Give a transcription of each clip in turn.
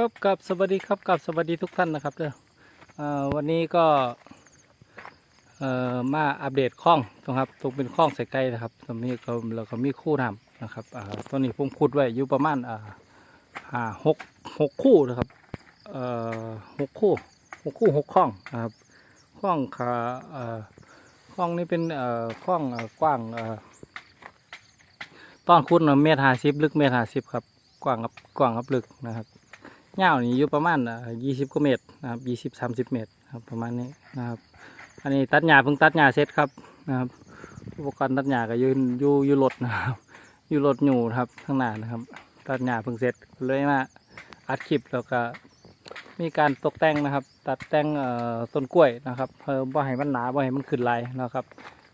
ครับกับสวัสดีครับกับสวัสดีทุกท่านนะครับเด้อวันนี้ก็มาอัปเดตคล้องนะครับตรงเป็นคล้องใส่ไก่นะครับตรงนี้ก็เราก็มีคู่น้ำนะครับตัวนี้ผมขุดไว้อยู่ประมาณห้าหกหกคู่นะครับหกคู่หกคู่หกคล้องนะครับคล้องขาคล้องนี้เป็นคล้องกว้างเอ่อตอนขุดนะเมตรห้าสิบลึกเมตรห้าสิบครับกว้างกับกว้างกับลึกนะครับ ยาวนี่อยู่ประมาณยี่สิบกว่าเมตรนะครับยี่สิบสามสิบเมตรครับประมาณนี้นะครับ อันนี้ตัดหญ้าเพิ่งตัดหญ้าเสร็จครับนะครับอุปกรณ์ตัดหญ้าก็อยืนอยู่อยู่รถนะครับ อยู่รถอยู่ครับข้างหน้านะครับ ตัดหญ้าเพิ่งเสร็จเลยมาอัดคลิปแล้วก็มีการตกแต่งนะครับ ตัดแต่งต้นกล้วยนะครับเพิ่มบ่ให้มันหนาบ่ให้มันขึ้นลายนะครับ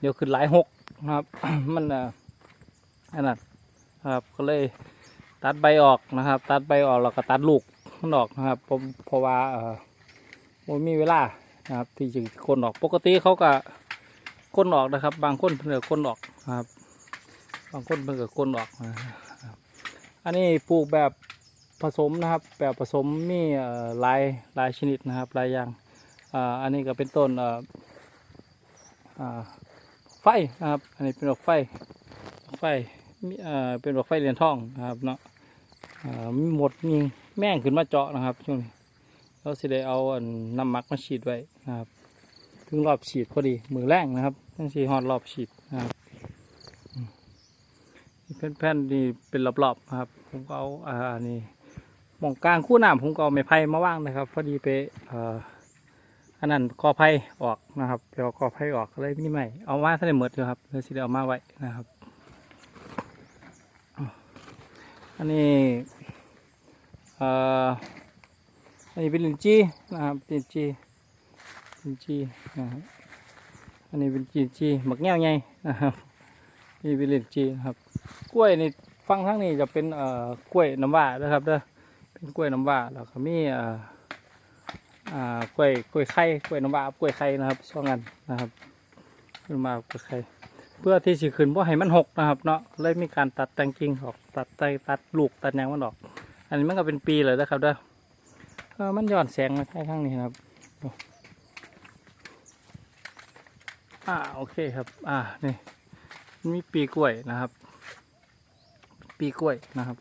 เดี๋ยวขึ้นลายหกนะครับ มันอันนั้นนะครับก็เลยตัดใบออกนะครับ ตัดใบออกแล้วก็ตัดลูก มันออกนะครับผมเพราะว่าเออผมมีเวลานะครับ ที่จะคนออกปกติเขาก็คนออกนะครับ บางคนเพิ่นก็คนออกนะครับ บางคนเพิ่นก็คนออกนะครับอันนี้ปลูกแบบผสมนะครับ แบบผสมมีหลายหลายชนิดนะครับหลายอย่างอันนี้ก็เป็นต้นไฟนะครับ อันนี้เป็นดอกไฟไฟเป็นดอกไฟเหรียญทองนะครับเนาะมีหมดมี แม่งขึ้นมาเจาะนะครับ ช่วงนี้เราสิได้เอาน้ำมักมาฉีดไว้นะครับถึงรอบฉีดพอดีมือแรงนะครับทั้งสี่ฮอดรอบฉีดนะครับแผ่นๆนี่เป็นรอบๆนะครับ ผมก็เอาอ่านี่หมองกลางคู่น้ำผมก็เอาไม้ไผ่มาว่างนะครับ พอดีไปอ่ออันนั้นกอไผ่ออกนะครับเดี๋ยวกอไผ่ออกเลยนี่ใหม่เอามาท่านได้หมดเลยครับเดี๋ยวสิได้เอามาไว้นะครับ อันนี้เอ่ออันนี้เป็นลินจีนะครับลินจีลินจีนะครับอันนี้เป็นลินจีหมักแง่วไงนะครับนี่เป็นลินจีนะครับ กล้วยนี่ฟังทั้งนี้จะเป็นเอ่อกล้วยน้ำว้านะครับเด้อเป็นกล้วยน้ำว้าแล้วก็มีเอ่ออ่ากล้วยกล้วยไข่กล้วยน้ำว้ากล้วยไข่นะครับช่องกันนะครับขึ้นมากล้วยไข่เพื่อที่สิขึ้นเพราะให้มันหกนะครับเนาะเลยมีการตัดแต่งกิ่งออกตัดไตตัดลูกตัดยางมันออก อันนี้มันก็เป็นปีเลยนะครับเด้อมันย้อนแสงมาใช่ข้างนี้นะครับอ่าโอเคครับ อ่านี่มีปีกล้วยนะครับ ปีกล้วยนะครับ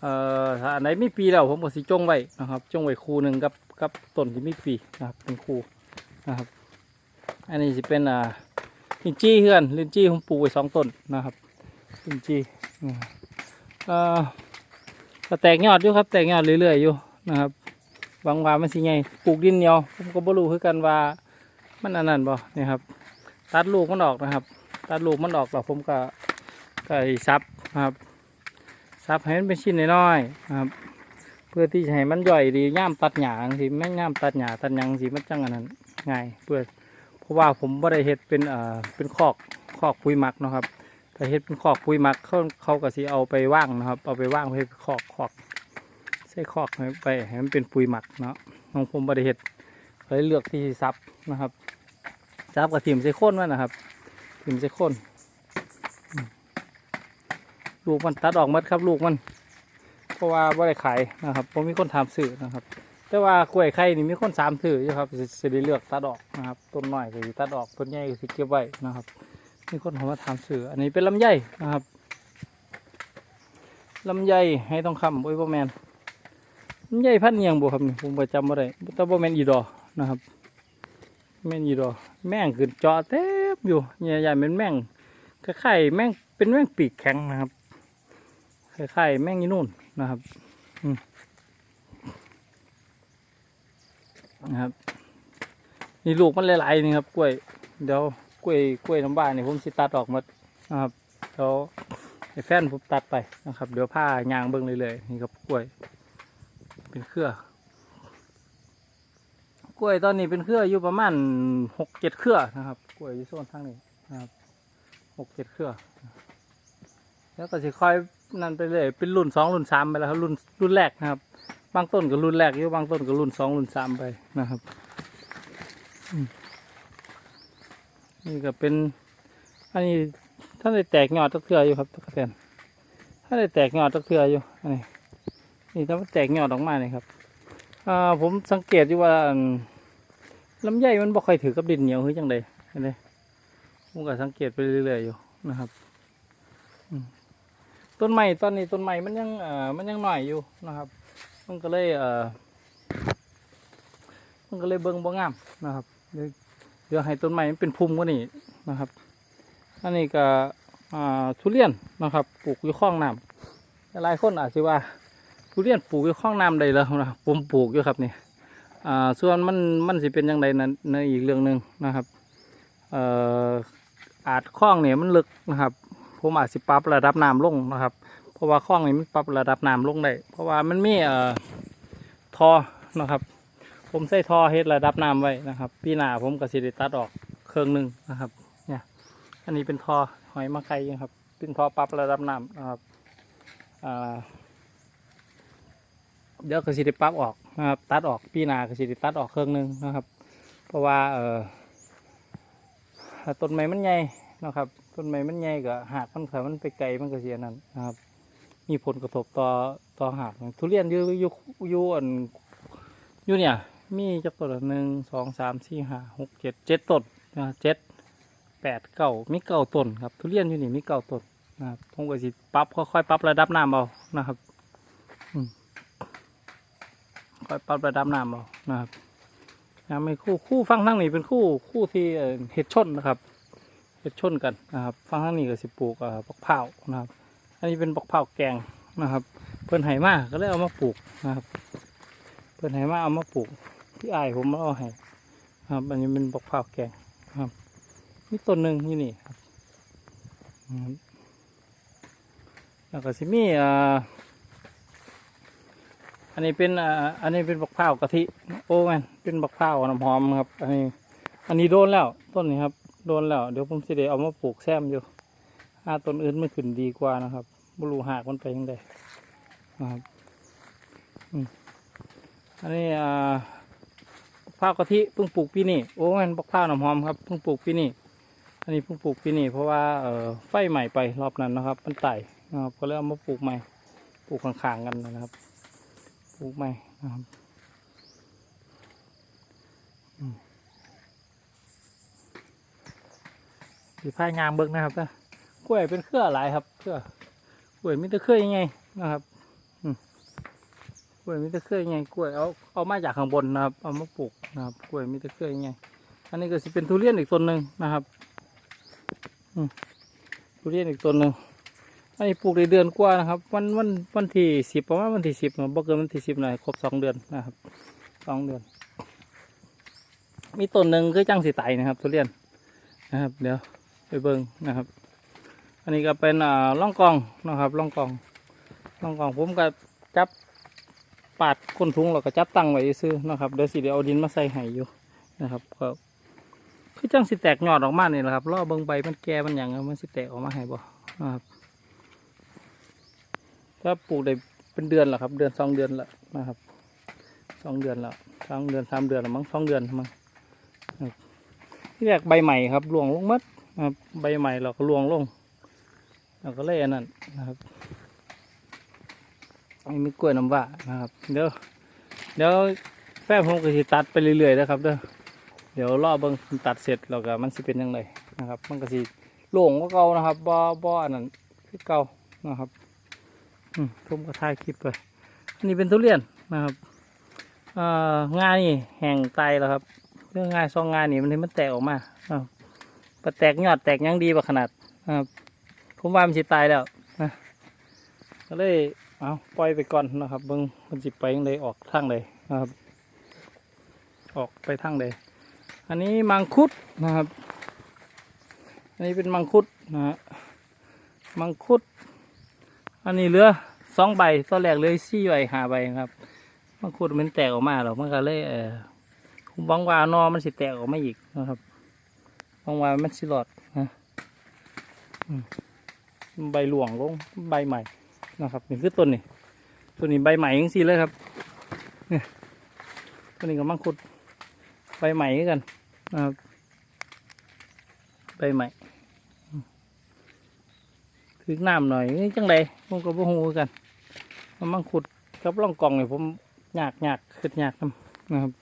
เอ่อถ้าอันไหนมีปีแล้วผมก็สิจงไว้นะครับจงไว้คูหนึ่งกับกับต้นที่มีปีนะครับเป็นคูนะครับ อันนี้สิเป็นอ่าลินจี้เพื่อนลินจี้ผมปลูกไว้สองต้นนะครับลินจี้เอ่อ ก็แตกยอดอยู่ครับ แตกยอดเรื่อยๆอยู่นะครับบางว่ามันสิไงปลูกดินเหนียวผมก็บ่รู้คือกันว่ามันอันนั้นบ่นี่ครับ ตัดลูกมันออกนะครับ ตัดลูกมันออกแล้วผมก็ก็ซับนะครับซับให้มันเป็นชิ้นน้อยๆนะครับ เพื่อที่จะให้มันย่อยดีย่ามตัดหญ้าจังสิแม่งย่ามตัดหญ้าตัดหยังสิมันจังอันนั้นง่ายเพื่อเพราะว่าผมบ่ได้เฮ็ดเป็นเอ่อเป็นคอกคอกปุ๋ยหมักนะครับ แต่เฮ็ดเป็นคอกปุ๋ยหมักเขาเขาก็สิเอาไปว่างนะครับ เอาไปว่างไว้ให้คอกคอกใส่คอกไปให้มันเป็นปุ๋ยหมักเนาะของผมบ่ได้เฮ็ดเลยเลือกที่ซับนะครับซับกับถิ่มใส่โคนมันนะครับถิ่มใส่โคนลูกมันตัดออกหมดครับลูกมัน เพราะว่าบ่ได้ขายนะครับผมมีคนถามซื้อนะครับ แต่ว่ากล้วยไข่นี่มีคนสามถืออยู่ครับสิได้เลือกตัดออกนะครับต้นหน้อยก็สิตัดออกต้นใหญ่ก็สิเก็บไว้นะครับ มีคนเขามาถามซื้ออันนี้เป็นลำไยนะครับลำไยให้ต้องคำโอ้ยบ่แมนลำไยพันธุ์อิหยังบ่ครับนี่ผมประจำบ่ได้แต่บ่แมนอีดอนะครับแมนอีดอแม่งขึ้นจาะเต็มอยู่ใหญ่ๆเป็นแม่งคล้ายๆแม่งเป็นแม่งปีกแข็งนะครับคล้ายๆแม่งอีนู่นนะครับนะครับนี่ลูกมันหลายๆนี่ครับกล้วยเดี๋ยว กล้วยกล้วยน้ำบ้านนี่ผมสิตัดออกหมดนะครับเดี๋ยวให้แฟนผมตัดไปนะครับ เดี๋ยวผ้ายางเบิ้งเลยๆนี่ครับกล้วย เป็นเครือ กล้วยตอนนี้เป็นเครืออยู่ประมาณหกเจ็ดเครือนะครับ กล้วยอยู่โซนทางนี้นะครับหกเจ็ดเครือ แล้วก็สิค่อยนั่นไปเลยเป็นรุ่นสองรุ่นสามไปแล้วครับรุ่นรุ่นแรกนะครับ บางต้นก็รุ่นแรกอยู่บางต้นก็รุ่นสองรุ่นสามไปนะครับอืม นี่ก็เป็น อันนี้ท่านได้แตกยอดตักเทืออยู่ครับตักแตนท่านได้แตกยอดตักเทืออยู่อันนี้นี่ถ้ามันแตกยอดออกมาเนี่ยครับอ่าผมสังเกตอยู่ว่าลำไยมันบ่ค่อยถือกับดินเหนียวคือจังไดเห็นไหมผมก็สังเกตไปเรื่อยๆอยู่นะครับต้นไม้ตอนนี้ต้นไม้มันยังเอ่อมันยังหน่อยอยู่นะครับ มันก็เลยเอ่อมันก็เลยเบิ่งบ่งามนะครับ เดี๋ยวให้ต้นไม้มันเป็นพุ่มกว่านี้นะครับ อันนี้ก็ทุเรียนนะครับ ปลูกอยู่ข้องน้ำหลายคนอาจจะว่าทุเรียนปลูกอยู่ข้องน้ำได้แล้วนะผมปลูกอยู่ครับนี่ส่วนมันมันสิเป็นยังไงนั้นในอีกเรื่องหนึ่งนะครับอาจข้องเนี่ยมันลึกนะครับผมอาจสิปรับระดับน้ำลงนะครับ เพราะว่าข้องนี้มันปรับระดับน้ำลงได้เพราะว่ามันมีเอ่อทอนะครับ ผมใส่ท่อเฮ็ดระดับน้ำไว้นะครับปีหน้าผมก็สิได้ตัดออกเครื่องหนึ่งนะครับ เนี่ย อันนี้เป็นท่อหอยมะไข่ครับเป็นท่อปรับระดับน้ำนะครับอ่าเดี๋ยวก็สิได้ปรับออกนะครับ ตัดออกปีหนาก็สิได้ตัดออกเครื่องหนึ่งนะครับ เพราะว่าเออต้นไม้มันใหญ่นะครับต้นไม้มันใหญ่ก็หากมันถ้ามันไปไกลมันก็เสียนั่นนะครับ มีผลกระทบต่อต่อหากทุเรียนอยู่อยู่อยู่อันอยู่เนี่ย มีจักต้นหนึ่งสองสามสี่ห้าหกเจ็ดเจ็ดต้นนะเจ็ดแปดเก้ามีเก้าต้นครับทุเรียนอยู่นี่มีเก้าต้นนะครับผมก็สิปรับค่อยๆปรับระดับน้ำเอานะครับค่อยปรับระดับน้ำเอานะครับยังไม่คู่คู่ฟังทั้งนี้เป็นคู่คู่ที่เห็ดชนนะครับเห็ดชนกันนะครับ ฟังทั้งนี้ก็สิปลูกเอ่อบักเผานะครับ อันนี้เป็นบักเผาแกงนะครับ เพื่อนไหมาก็เลยเอามาปลูกนะครับ เพื่อนไหมาเอามาปลูก ที่อายผมเอาให้ครับอันนี้เป็นบักเผาแกงครับมีต้นหนึ่งที่นี่ครับแล้วก็สิมีอ่ออันนี้เป็นอ่าอันนี้เป็นบักพร้ากะทิโอ้แมนเป็นบักพร้าน้ำหอมครับ อันนี้ อันนี้โดนแล้ว ต้นนี้ครับโดนแล้วเดี๋ยวผมสิได้เอามาปลูกแซมอยู่อาต้นอื่นไม่ขึ้นดีกว่านะครับบรูหากมันไปยังไงนะครับอันนี้อ่า พร้าวกะทิเพิ่งปลูกปีนี้โอ้แมนบักพร้าวน้ำหอมครับเพิ่งปลูกปีนี้อันนี้เพิ่งปลูกปีนี้เพราะว่าเอ่อไฟใหม่ไปรอบนั้นนะครับ มันไต่นะครับก็เลยเอามาปลูกใหม่ปลูกข้างๆกันนะครับปลูกใหม่นะครับสีพายงามเบิ้งนะครับนะกล้วยเป็นเครือหลายครับเครือกล้วยมีแต่เครือยังไงนะครับ ล้วยมีแต่เครือยังไงกล้วยเอาเอามาจากข้างบนนะครับ เอามาปลูกนะครับ กล้วยมีแต่เครือยังไงอันนี้ก็สิเป็นทุเรียนอีกต้นหนึ่งนะครับทุเรียนอีกต้นหนึ่งอันนี้ปลูกได้เดือนกว่านะครับ วันวันวันที่สิบประมาณวันที่สิบนะบ่เกินวันที่สิบหน่อยครบสองเดือนนะครับสองเดือน มีต้นหนึ่งคือจังสีไตนะครับ ทุเรียนนะครับ เดี๋ยวไปเบิ้งนะครับ อันนี้ก็เป็นอ่าล่องกองนะครับล่องกองล่องกองผมก็จับ ปาดก้นทุงแล้วก็จับตั้งไว้ซื้อนะครับเดี๋ยวสิเดี๋ยวเอาดินมาใส่ให้อยู่นะครับก็คือจังสิแตกยอดออกมาเนี่ยแหละครับรอเบิ้งใบมันแก่มันยังมันสิแตกออกมาให้บ่นะครับก็ปลูกได้เป็นเดือนแล้วครับ เดือนสองเดือนล้วนะครับสองเดือนล้วสองเดือนสามเดือนล้วมั้งสองเดือนมั้งที่แรกใบใหม่ครับรวงลงมัดนะครับใบใหม่เราก็รวงลงเราก็เลยอันนั้นนะครับ อันนี้มีกล้วยน้ำว้านะครับเดี๋ยวเดี๋ยวแฟนผมก็จะตัดไปเรื่อยๆนะครับเด้อเดี๋ยวรอเบิ่งมันตัดเสร็จแล้วก็มันสิเป็นยังไงนะครับ มันก็สิโล่งก็เก่านะครับบ่บ่อันนั้นคือเก่านะครับอืมผมก็ถ่ายคลิปไปอันนี้เป็นทุเรียนนะครับเอ่องานี่แห้งตายแล้วครับเรื่องงานซองงานนี่มันมันแตกออกมาอ้าปแตกยอดแตกยังดีกว่าขนาดนะครับผมว่ามันสิตายแล้วนะก็เลย เอาปล่อยไปก่อนนะครับเบิ้งมันสิไปยังไงออกทางใดนะครับ ออกไปทางใดอันนี้มังคุดนะครับ อันนี้เป็นมังคุดนะฮะมังคุด อันนี้เหลือสองใบตอนแรกเลยสี่ใบห้าใบครับมันขุดมันแตกออกมาหรอกมันก็เลยเออผมหวังว่านอมันสิแตกออกมาอีกนะครับหวังว่ามันสิหลอดนะใบหลวงลงใบใหม่ นะครับนี่คือต้นนี่ต้นนี้ใบใหม่ยังสิเลยครับเนี่ยต้นนี้ก็มังคุดใบใหม่กันนะครับใบใหม่ถึกน้ำหน่อยนี่จังไดผมก็บ่ฮู้คือกันมันมังขุดกับร่องกล่องนี่ผมยากยากขึ้นยากนะครับ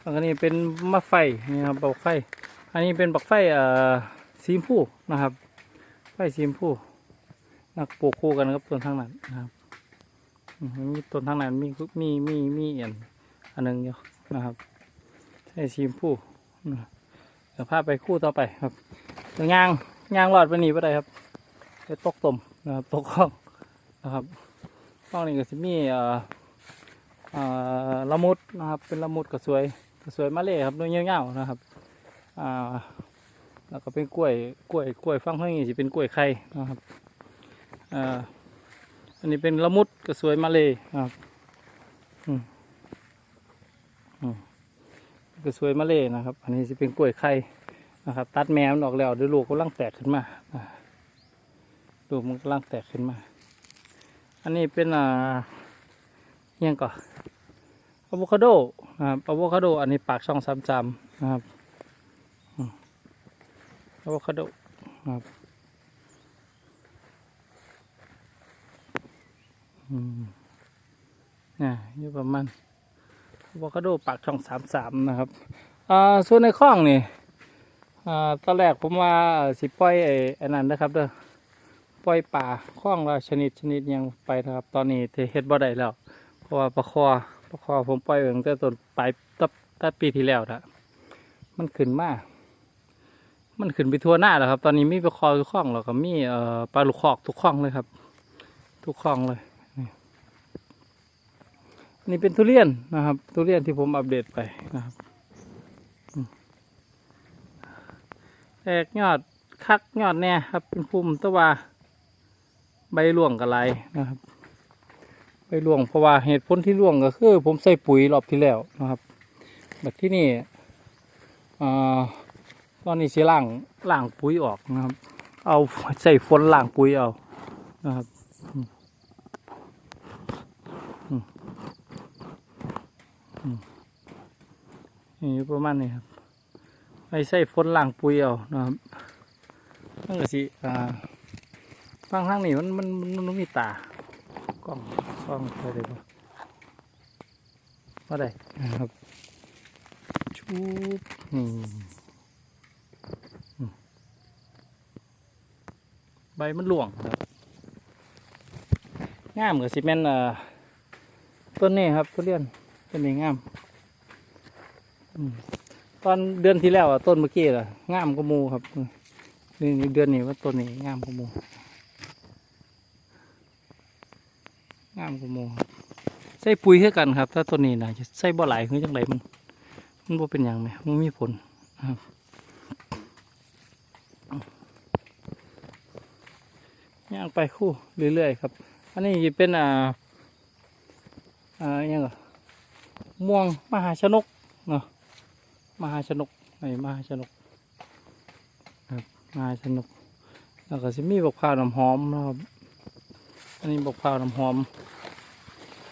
แล้วก็นี่เป็นมะไฟนี่ครับบักไฟ อันนี้เป็นบักไฟเอ่อสีชมพูนะครับ ไฟสีชมพู นักปลูกคู่กันครับต้นทางนั้นนะครับมีต้นทางนั้นมีมีมีมีอันอันหนึ่งอยู่นะครับไฟสีมพูนะครับเดี๋ยวพาไปคู่ต่อไปครับเดี๋ยวย่างย่างรอดไปหนีไปได้ครับไปตกต้มนะครับตกข้องนะครับข้องนี้ก็จะมีเอ่อเอ่อละมุดนะครับ เป็นละมุดก็สวยก็สวยมาเลยครับด้วยเงี้ยวๆนะครับอ่าแล้วก็เป็นกล้วยกล้วยกล้วยฟังเพื่อนนี่สิเป็นกล้วยไข่นะครับ อ่าอันนี้เป็นละมุดก็สวยมาเลยครับอืมอืมก็สวยมาเลยนะครับ อันนี้สิเป็นกล้วยไข่นะครับ ตัดแมวมันออกแล้วดี๋ยวลูกกำลังแตกขึ้นมาอ่าลูกมันกำลังแตกขึ้นมา อันนี้เป็นอ่ายังก่อนอะโวคาโดนะครับอะโวคาโด อันนี้ปากช่องซ้ำจำนะครับอะโวคาโดครับอืมเนี่ยอยู่ประมาณอะโวคาโดปากช่องสามสามนะครับอ่าส่วนในคลองนี่อ่าตอนแรกผมว่าสิปล่อยไอ้ไอนั่นนะครับเด้อปล่อยป่าคลองละชนิดชนิดยังไปนะครับ ตอนนี้เฮ็ดบ่ได้แล้ว เพราะว่าปลาคอปลาคอผมปล่อยไว้ตั้งแต่ต้นปลายตับตัดปีที่แล้วนะมันขึ้นมากมันขึ้นไปทั่วหน้าแล้วครับ ตอนนี้มีปลาคอทุกข้องแล้วก็มีเอ่อปลาลูกคอกทุกข้องเลยครับ ทุกข้องเลย นี่เป็นทุเรียนนะครับ ทุเรียนที่ผมอัปเดตไปนะครับแตกยอดคักยอดแน่ครับ เป็นภูมิตะวาใบร่วงกระไรนะครับใบร่วงเพราะว่าเหตุผลที่ร่วงก็คือ ผมใส่ปุ๋ยรอบที่แล้วนะครับแบบที่นี่อ่าตอนนี้สิล่างล่างปุ๋ยออกนะครับ เอาใส่ฝนล่างปุ๋ยเอานะครับอืมอืมอืม นี่ประมาณนี้ครับไปใส่ฝนล่างปุ๋ยเอานะครับนั่นก็สิอ่าฟังข้างนี้มันมันมันมันมีตากล้องกล้องใช่ได้ปะว่าได้นะครับชุบนี่ใบมันหลวงครับงามกับสิแมนเอ่อต้นนี้ครับทุเรียน ต้นนี้งามตอนเดือนที่แล้วอะต้นเมื่อกี้ล่ะงามกมูครับนี่นเดือนนี้ว่าต้นนี้งามกมูงามกมูใส่ปุ๋ยให้กันครับ ถ้าต้นนี้นะจะใส่บ่อไหลคือจังไรมันมันบ่เป็นอย่างไหมมันมีผลครับย่างไปคู่เรื่อยๆครับ อันนี้จะเป็นอ่าอ่าอหยังก็ ม่วงมหาชนกเนาะมหาชนกไอ้มหาชนกครับมหาชนกแล้วก็จะมีบกพร้าวน้ำหอมนะครับอันนี้บกพร้าวน้ำหอม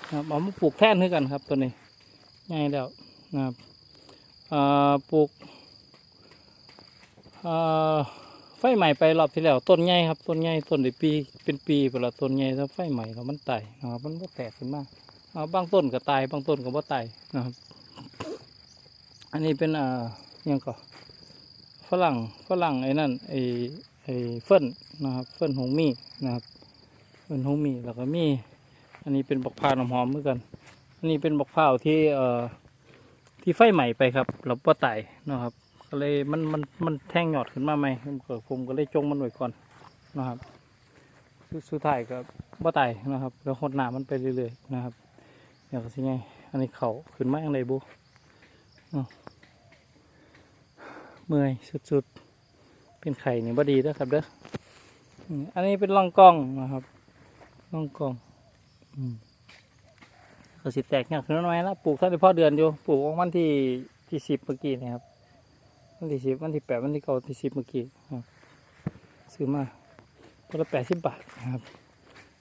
นะครับเอามาปลูกแท่นให้กันครับตัวนี้ง่ายแล้วนะครับปลูกไฟใหม่ไปรอบที่แล้วต้นใหญ่ครับต้นใหญ่ต้นได้ปีเป็นปีไปและต้นใหญ่แล้วไฟใหม่แล้วมันไตายนะครับมันก็แตกขึ้นมาอ่า บางต้นก็ตายบางต้นก็บ่ตายนะครับ อันนี้เป็นอ่ายังก็ฝรั่งฝรั่งไอ้นั่นไอ้ไอ้เฟิ่นนะครับ เฟิ่นหงมีนะครับ เฟิ่นหงมีแล้วก็มี อันนี้เป็นบักพร้าวน้ำหอมเหมือนกัน อันนี้เป็นบักพร้าวที่เอ่อที่ไฟใหม่ไปครับแล้วบ่ตายนะครับ ก็เลยมันมันมันแทงหยอดขึ้นมาไหมผมก็ผมก็เลยจงมันไว้ก่อนนะครับ สุดท้ายก็บ่ตายนะครับ แล้วหดหนามันไปเรื่อยๆนะครับ เดี๋ยวสิไง อันนี้เขาขึ้นมาอย่างไรบุเมื่อยสุดๆ เป็นไข่นี่บ่ดีนะครับเด้อ อันนี้เป็นร่องกล้องนะครับร่องกล้องอืมก็สิแตกเนี่ยขึ้นมาหน่อยแล้วปลูกท่านได้พ่อเดือนอยู่ ปลูกวันที่ที่สิบเมื่อกี้นะครับ วันที่สิบวันที่แปดวันที่เก้าที่สิบเมื่อกี้ครับซื้อมาตัวละแปดสิบบาทนะครับ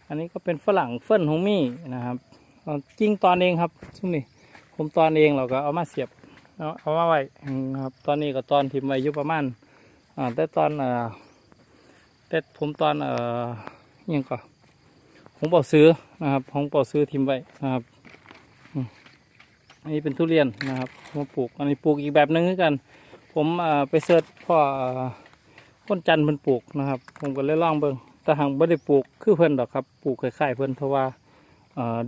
อันนี้ก็เป็นฝรั่งเฟิ่นฮงมี่นะครับ จริงตอนเองครับช่วงนี้ผมตอนเองเราก็เอามาเสียบเอาเอามาไว้นะครับ ตอนนี้ก็ตอนทิมไว้อยู่ประมาณอ่าแต่ตอนเอ่อแต่ผมตอนเอ่อยังก่อนหงเป่าซื้อนะครับหงเป่าซื้อทิมไว้นะครับอันนี้เป็นทุเรียนนะครับมาปลูกอันนี้ปลูกอีกแบบหนึงคือกัน ผมไปเสิร์ชพ่อคนจันทร์เพิ่นปลูกนะครับ ผมก็เลยลองเบิ่งแต่หางบ่ได้ปลูกคือเพิ่นดอกครับ ปลูกคล้ายๆเพิ่นเพราะว่า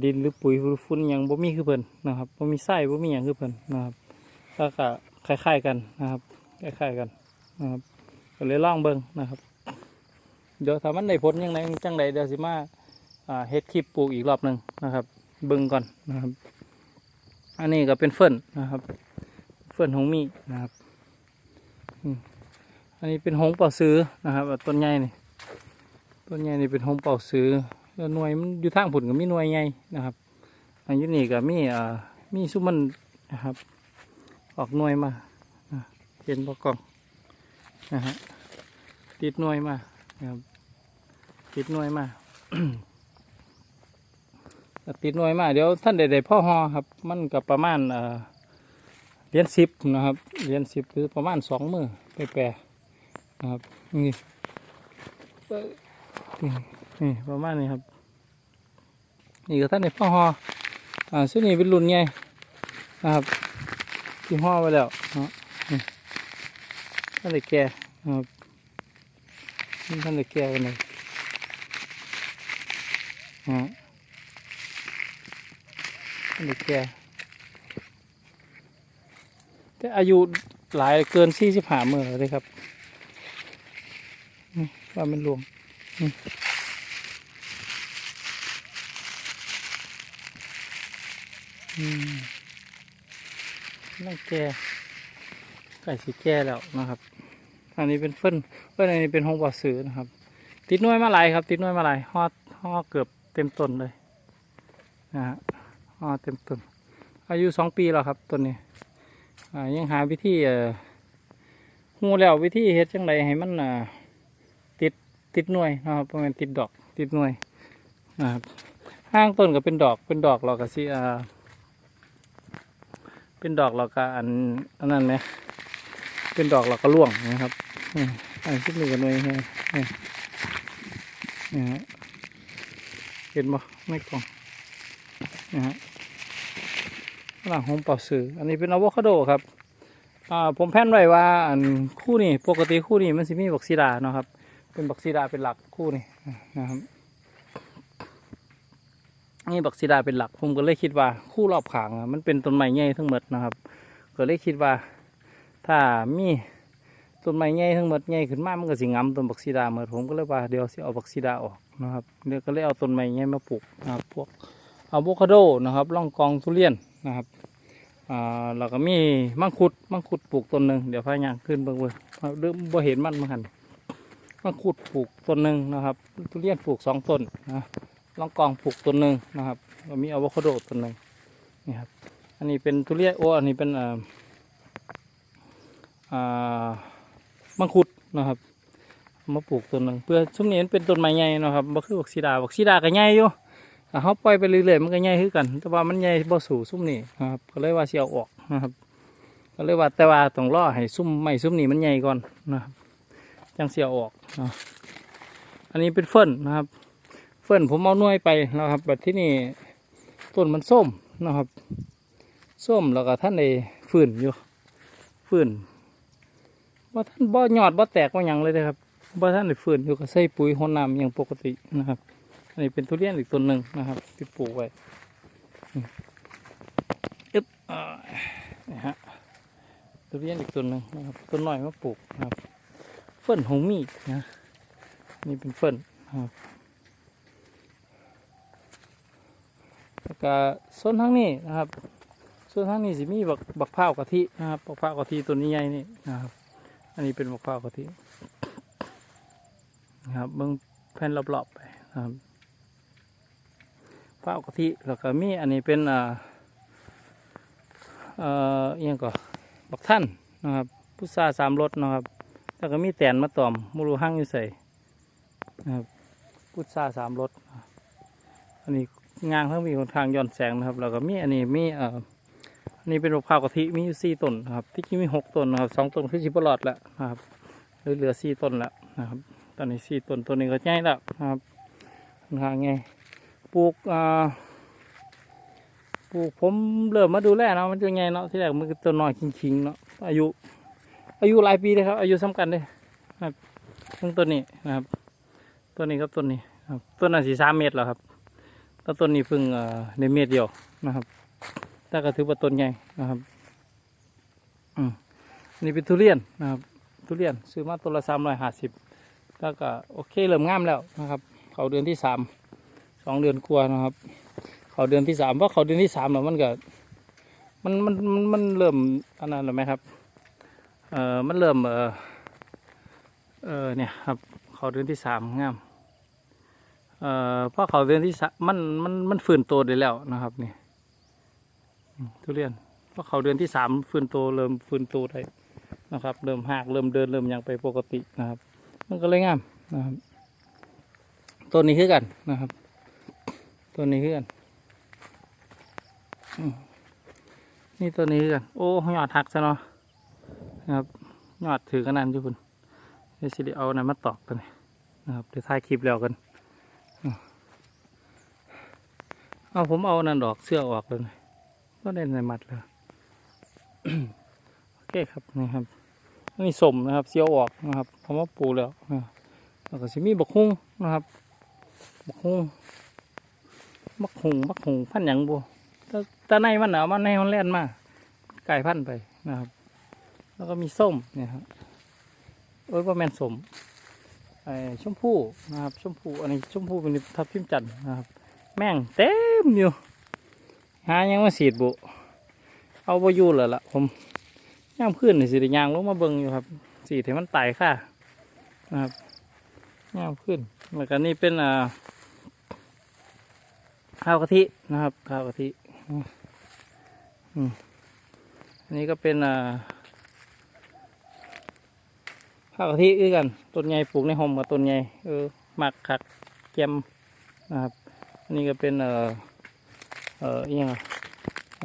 ดินหรือปุ๋ยหรือฝุ่นยังบ่มีคือเพิ่นนะครับบ่มีไส้บ่มีหยังคือเพิ่นนะครับแล้วก็คล้ายๆกันนะครับคล้ายๆกันนะครับก็เลยล่องเบิ่งนะครับเดี๋ยวถ้ามันได้ผลยังไงจังใดเดี๋ยวสิมาเฮ็ดคลิปปลูกอีกรอบหนึ่งนะครับ เบิ่งก่อนนะครับ อันนี้ก็เป็นเฟิร์นนะครับ เฟิร์นหงมีนะครับอันนี้เป็นหงเป่าซื้อนะครับต้นใหญ่นี่ต้นใหญ่นี่เป็นหงเป่าซื้อ หน่วยมันอยู่ทางผุนก็มีหน่วยใหญ่นะครับอันยุนี่ก็มีอ่ามีซุมมันนะครับ ออกหน่วยมาเห็นบ่กองนะฮะติดหน่วยมานะครับติดหน่วยมาติดหน่วยมาเดี๋ยวท่านใดๆพ่อฮอครับ มันก็ประมาณเอ่อเหรียญสิบนะครับเหรียญสิบหรือประมาณสองมือไปแปรนะครับนี่ นี่ประมาณนี้ครับนี่ก็ท่านในพ่อฮออ่าซึ่งนี่เป็นรุ่นใหญ่นะครับ ที่ห่อไว้แล้วเนาะนี่ท่านได้แก่นะครับนี่ท่านได้แก่กันเลยฮะอันนี้แก่แต่อายุหลายเกินสี่สิบห้าเมื่อเลยครับนี่ว่ามันรวมนี่ อืมนั่งแก่ไก่สีแก่แล้วนะครับอันนี้เป็นเฟิ่นเฟิ่นอันนี้เป็นห้องบ่อสือนะครับ ติดน้วยมาหลายครับ ติดน้วยมาหลายฮอดฮอดเกือบเต็มต้นเลยนะฮะฮอดเต็มต้นอายุสองปีแล้วครับต้นนี้ยังหาวิธีหูแล้ววิธีเฮ็ดจังไดให้มันติดติดหน่วยนะครับประมาณติดดอกติดหน่วยนะครับห้างต้นก็เป็นดอกเป็นดอกเราก็สิอ่า เป็นดอกเราก็อันอันนั้นไหมเป็นดอกเราก็ร่วงนะครับอันที่มีกันหน่วยให้นี่ฮะเห็นบ่ไม่กล่องนี่ฮะหลังหงเป่าซื้ออันนี้เป็นอะโวคาโดครับอ่าผมแพนไว้ว่าอันคู่นี้ปกติคู่นี้มันสิมีบักซีดาเนาะครับ เป็นบักซีดาเป็นหลักคู่นี้นะครับ นี่บักซีดาเป็นหลักผมก็เลยคิดว่าคู่รอบขางมันเป็นต้นไม้ใหญ่ทั้งหมดนะครับ ก็เลยคิดว่า ถ้ามีต้นไม้ใหญ่ทั้งหมดใหญ่ขึ้นมามันก็สิงํต้นบักซีดาเหมือนผมก็เลยว่าเดี๋ยวสิเอาบักซีดาออกนะครับเดี๋ยวก็เลยเอาต้นไม้ใหญ่มาปลูกนะครับพวกอะโวคาโดนะครับล่องกองทุเรียนนะครับอ่าแล้วก็มีมังคุดมังคุดปลูกต้นหนึ่งเดี๋ยวพายางขึ้นเบิ่งเบิ่งเอาเริ่มบ่เห็นมันมาหันมังคุดปลูกต้นหนึ่งนะครับ ทุเรียนปลูกสองต้นนะ ลองกองปลูกต้นหนึ่งนะครับแล้วมีอะโวคาโดต้นหนึ่งนี่ครับอันนี้เป็นทุเรียนโอ้อันนี้เป็นอ่าอ่ามังคุดนะครับมาปลูกต้นหนึ่งเพื่อช่วงนี้มันเป็นต้นไม้ใหญ่นะครับบ่คือบักซีดาบักซีดาก็ใหญ่อยู่เขาปล่อยไปเรื่อยๆมันก็ใหญ่คือกัน แต่ว่ามันใหญ่บ่สู่ซุ้มนี่นะครับก็เลยว่าเสิเอาออกนะครับ ก็เลยว่าแต่ว่าต้องรอให้ซุ้มไม้ซุ้มนี่มันใหญ่ก่อนนะครับจังเสียออกเนะอันนี้เป็นเฟิร์นนะครับ ฟิร์นผมเอาหน่วยไปนะครับแบบที่นี่ต้นมันส้มนะครับส้มแล้วก็ท่านในฝืนอยู่ฝืนบ่าท่านบ่ยอดบ่แตกบ่หยังเลยนะครับบ่ท่านได้ฟื้นอยู่ก็ใส่ปุ๋ยหนน้ำอย่างปกตินะครับอันนี้เป็นทุเรียนอีกต้นหนึ่งนะครับที่ปลูกไว้อืมอึ๊บนี่ฮะทุเรียนอีกต้นหนึ่งนะครับต้นน้อยมาปลูกนะครับเฟิ่นหงมีนะนี่เป็นเฟิ่นนะครับ แล้วก็ส้นทั้งนี้นะครับส่วนทั้งนี้สิมีบักบักพร้าวกะทินะครับบักพร้าวกะทิตัวนี้ใหญ่นี่นะครับ อันนี้เป็นมะพร้าวกะทินะครับเบิ้งแผ่นรอบๆไปนะครับพร้าวกะทิแล้วก็มีอันนี้เป็นอ่าเอ่ออิหยังก็บักท่านนะครับพุทราสามรสนะครับ แล้วก็มีแตนมะตอมมูรูหั่งอยู่ใส่นะครับพุทราสามรสอันนี้ งางทั้งมีคนทางย้อนแสงนะครับ แล้วก็มีอันนี้มีเอ่ออันนี้เป็นมะพร้าวกะทิมีอยู่สี่ต้นนะครับ ที่จริงมีหกต้นนะครับสองต้นคือชิบหลอดแล้วนะครับเหลือเหลือสี่ต้นแล้วนะครับ ตอนนี้สี่ต้นตัวนี้ก็ใหญ่แล้วนะครับค่อนข้างไงปลูกอ่าปลูกผมเริ่มมาดูแลเนาะมันจะไงเนาะที่แรกมันก็ตัวน้อยคิงๆเนาะอายุ อายุหลายปีเลยครับ อายุสำคัญเลยครับทั้งต้นนี้นะครับต้นนี้กับต้นนี้ครับต้นนั้นสี่สามเมตรแล้วครับ แล้วต้นนี้เพิ่งในเมตรเดียวนะครับแต่ก็ถือว่าต้นใหญ่นะครับอืมนี่เป็นทุเรียนนะครับทุเรียนซื้อมาต้นละสามร้อยห้าสิบแล้วก็โอเคเริ่มงามแล้วนะครับเขาเดือนที่สามสองเดือนกว่านะครับ เขาเดือนที่สามเพราะเขาเดือนที่สามแล้วมันก็มันมันมันมันเริ่มอันนั้นแล้วไหมครับเอ่อมันเริ่มเออเออเนี่ยครับเขาเดือนที่สามงาม เอ่อเพราะเขาเดือนที่สามมันมันมันฟื้นตัวได้แล้วนะครับนี่ทุเรียนเพราะเขาเดือนที่สามฟื้นตัวเริ่มฟื้นตัวได้นะครับ เริ่มหักเริ่มเดินเริ่มยังไปปกตินะครับ มันก็เลยงามนะครับต้นนี้คือกันนะครับต้นนี้คือกันนี่ต้นนี้คือกัน โอ้ยอดหักซะเนาะนะครับยอดถือกันนั่นอยู่คุณเดี๋ยวสิได้เอานั้นมาตอกกันนะครับเดี๋ยวถ่ายคลิปแล้วกันอืม เอาผมเอานั่นดอกเสื้อออกเลยก็ได้ในมัดเลยโอเคครับนี่ครับนี่สมนะครับเสียวออกนะครับคำว่าปูแล้วนะแล้วก็สิมีบักฮุ้งนะครับบักฮุ้งบักฮุ้งบักฮุ้งพันหยังบัวแต่แต่ในมันเอาวมันในฮอนแล่นมาไก่พันไปนะครับ แล้วก็มีส้มเนี่ยครับโอ้ยว่าแมนสมไอ้ชมพู่นะครับชมพู่อันนี้ชมพู่เป็นทับทิมจันทร์นะครับ แม่งเต็ม อยู่หายังมาสีดบุเอาไปอยู่เลยล่ะผมย่างพื้นนี่สิได้ย่างลงมาเบิ่งอยู่ครับ สีดให้มันไต่ค่ะนะครับย่างพื้นแล้วก็นี่เป็นอ่าข้าวกะทินะครับข้าวกะทิอืมอันนี้ก็เป็นอ่าข้าวกะทิคือกันต้นใหญ่ปลูกในห่มกับต้นใหญ่เออหมักขักแกมนะครับ อันนี้ก็เป็นเอ่อเอ่ออหยัง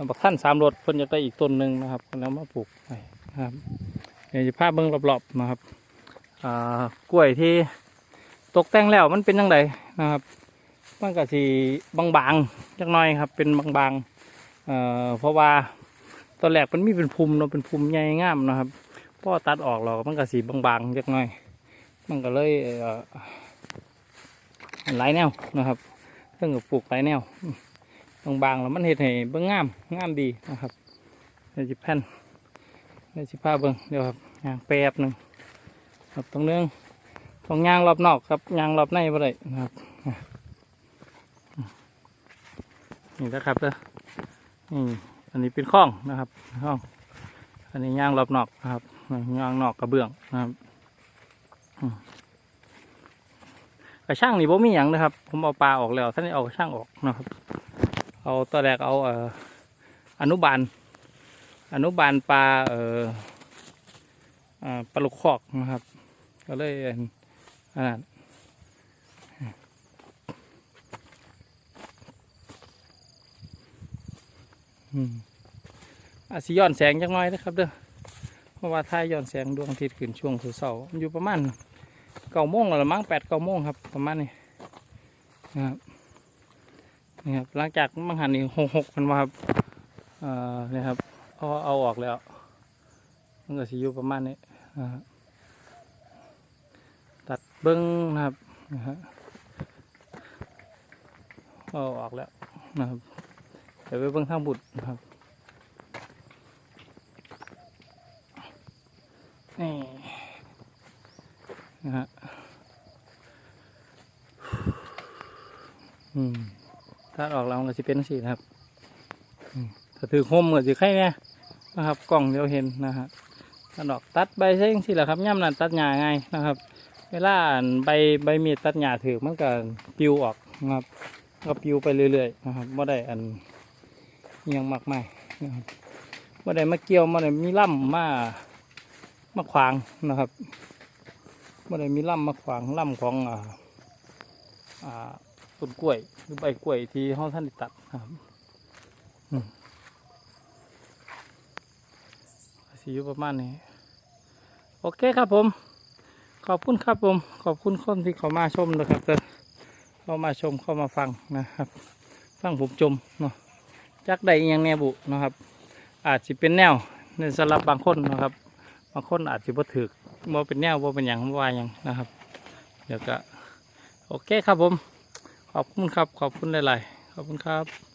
บักท่านสามรถเพิ่นจะได้อีกต้นหนึ่งนะครับแล้วมาปลูกไปนะครับเดี๋ยวจะพาเบิ้งรอบๆนะครับอ่ากล้วยที่ตกแต่งแล้วมันเป็นยังไงนะครับมันก็สีบางๆจักหน่อยครับ เป็นบางๆเอ่อเพราะว่าตอนแรกมันมีเป็นภูมิเนาะเป็นภูมิใหญ่งามนะครับพอตัดออกเรามันก็สีบางๆเล็กน้อย มันก็เลยเอ่อหลายแนวนะครับ พิ่งกับปลูกหลายแนวบางๆแล้วมันเห็ดให้เบิ่งงามงามดีนะครับเดี๋ยวจิแผ่นเดี๋ยวจิพาเบิ่งเดี๋ยวครับยางแป๊บหนึ่งครับตรงนึงตรงยางรอบนอกครับยางรอบในบ่ได้นะครับนี่นะครับเด้อนี่อันนี้เป็นข้องนะครับข้องอันนี้ยางรอบนอกนะครับยางนอกกระเบื้องนะครับอืม กระช่างนี่ผมมีอย่างนะครับ ผมเอาปลาออกแล้วท่านนี้เอากระช่างออกนะครับ เอาตัวแรกเอาเอ่ออนุบาล อนุบาลปลาเอ่ออปลาลูกคอกนะครับ ก็เลยอันนั้นอืมอาสิย้อนแสงจักน้อยนะครับเด้อเพราะว่าถ้าย้อนแสงดวงอาทิตย์ขึ้นช่วงเสาร์อยู่ประมาณ เก้าโมงแล้วละมั้งแปดเก้าโมงครับประมาณนี้นะครับนี่ครับหลังจากมังหันนี่หกหกมันมาครับเอ่อนี่ครับเอาเอาออกแล้วมันก็สิอยู่ประมาณนี้นะตัดเบิ้งนะครับนะฮะเอาออกแล้วนะครับเดี๋ยวไปเบิ้งทางบุตรนะครับนี่ นะฮะอืมถ้าออกแล้วมันก็จะเป็นสีนะครับถ้าถือคมก็จะไข่เนี่ยนะครับ กล่องเดียวเห็นนะฮะถ้าดอกตัดใบใช่ยังสิแหละครับย่ำนั่นตัดหญ้าง่ายนะครับ เวลาใบใบมีดตัดหญ้าถือมันก็ปิวออกนะครับก็ปิวไปเรื่อยๆนะครับไม่ได้อันยังมากมายนะครับไม่ได้มาเกี่ยวไม่ได้มีล่ำมามาขวางนะครับ เมื่อใดมีล่ำมาขวางล่ำของอ่าอ่าต้นกล้วยหรือใบกล้วยที่ห้องท่านตัดครับอืมสีอยู่ประมาณนี้ โอเคครับผม ขอบคุณครับผม ขอบคุณคนที่เขามาชมนะครับแต่เข้ามาชมเข้ามาฟังนะครับ ฟังผมจมเนาะจักใดอหยังแนบุนะครับ อาจจะเป็นแนวในสำหรับบางคนนะครับ บางคนอาจจะบ่ถือ บ่เป็นแนวบ่เป็นอย่างบ่ว่าอยังนะครับ เดี๋ยวก็ โอเคครับผม ขอบคุณครับ ขอบคุณหลาย ๆ ขอบคุณครับ